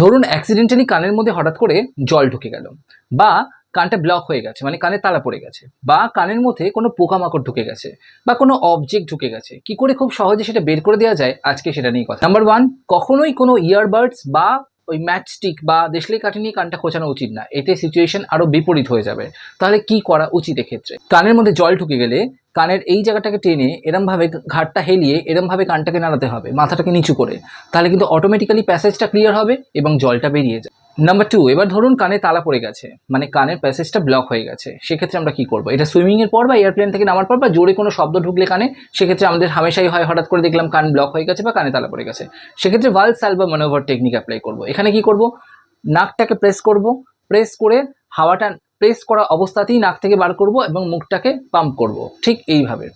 ধরুন অ্যাক্সিডেন্টালি কানের মধ্যে হঠাৎ করে জল ঢুকে গেল বা কানটা ব্লক হয়ে গেছে মানে কানে তালা পড়ে গেছে বা কানের মধ্যে কোনো পোকামাকড় ঢুকে গেছে বা কোনো অবজেক্ট ঢুকে গেছে, কি করে খুব সহজে সেটা বের করে দেওয়া যায়? আজকে সেটা নিয়ে কথা। নাম্বার ওয়ান কখনোই কোনো ইয়ারবাডস বা ওই ম্যাচস্টিক বা দেশলে কাঠি নিয়ে কানটা খোঁচানো উচিত না। এতে সিচুয়েশন আরও বিপরীত হয়ে যাবে। তাহলে কি করা উচিত এক্ষেত্রে? কানের মধ্যে জল ঢুকে গেলে কানের এই জায়গাটাকে টেনে এরমভাবে ঘাটটা হেলিয়ে এরমভাবে কানটাকে নাড়াতে হবে, মাথাটাকে নিচু করে। তাহলে কিন্তু অটোমেটিক্যালি প্যাসেজটা ক্লিয়ার হবে এবং জলটা বেরিয়ে যাবে নাম্বার টু এবার ধরুন কানে তালা পড়ে গেছে মানে কানের প্যাসেজটা ব্লক হয়ে গেছে। সেক্ষেত্রে আমরা কি করব? এটা সুইমিং এর পর বা এয়ারপ্লেন থেকে নামার পর বা জোরে কোনো শব্দ ঢুকলে কানে, সেক্ষেত্রে আমাদের হামেশাই হয় হঠাৎ করে দেখলাম কান ব্লক হয়ে গেছে বা কানে তালা পড়ে গেছে। সেক্ষেত্রে ভালো সাল বা ম্যানোভার টেকনিক অ্যাপ্লাই করব। এখানে কি করব? নাকটাকে প্রেস করব। প্রেস করে হাওয়াটা প্রেস করা অবস্থাতেই নাক থেকে বার করব এবং মুখটাকে পাম্প করব। ঠিক এইভাবে।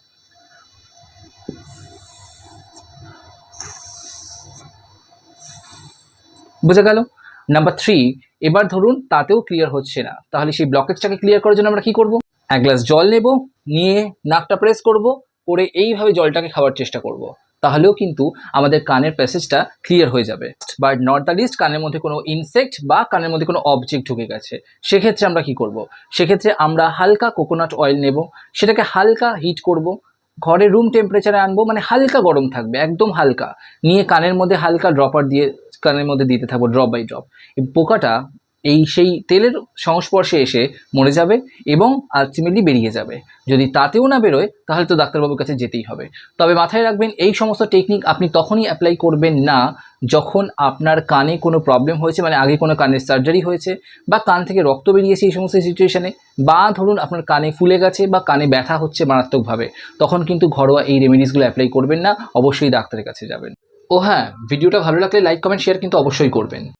বোঝা গেল? নাম্বার থ্রি এবার ধরুন তাতেও ক্লিয়ার হচ্ছে না। তাহলে সেই ব্লকেজটাকে ক্লিয়ার করার জন্য আমরা কি করব? এক গ্লাস জল নেব, নিয়ে নাকটা প্রেস করব, করে এইভাবে জলটাকে খাওয়ার চেষ্টা করব। তাহলেও কিন্তু আমাদের কানের প্যাসেজটা ক্লিয়ার হয়ে যাবে। বাট নট দ্য লিস্ট কানের মধ্যে কোনো ইনসেক্ট বা কানের মধ্যে কোনো অবজেক্ট ঢুকে গেছে। সেক্ষেত্রে আমরা কি করব? সেক্ষেত্রে আমরা হালকা কোকোনাট অয়েল নেব। সেটাকে হালকা হিট করব। ঘরে রুম টেম্পারেচারে আনব মানে হালকা গরম থাকবে, একদম হালকা। নিয়ে কানের মধ্যে হালকা ড্রপার দিয়ে, কানের মধ্যে দিতে থাকব ড্রপ বাই ড্রপ পোকাটা এই সেই তেলের সংস্পর্শে এসে মরে যাবে এবং আলটিমেটলি বেরিয়ে যাবে। যদি তাতেও না বেরোয়, তাহলে তো ডাক্তারবাবুর কাছে যেতেই হবে। তবে মাথায় রাখবেন, এই সমস্ত টেকনিক আপনি তখনই অ্যাপ্লাই করবেন না যখন আপনার কানে কোনো প্রবলেম হয়েছে মানে আগে কোনো কানের সার্জারি হয়েছে বা কান থেকে রক্ত বেরিয়েছে এই সমস্ত সিচুয়েশানে বা ধরুন আপনার কানে ফুলে গেছে বা কানে ব্যথা হচ্ছে মারাত্মকভাবে, তখন কিন্তু ঘরোয়া এই রেমেডিসগুলো অ্যাপ্লাই করবেন না, অবশ্যই ডাক্তারের কাছে যাবেন। ও হ্যাঁ ভিডিওটা ভালো লাগলে লাইক কমেন্ট শেয়ার কিন্তু অবশ্যই করবেন।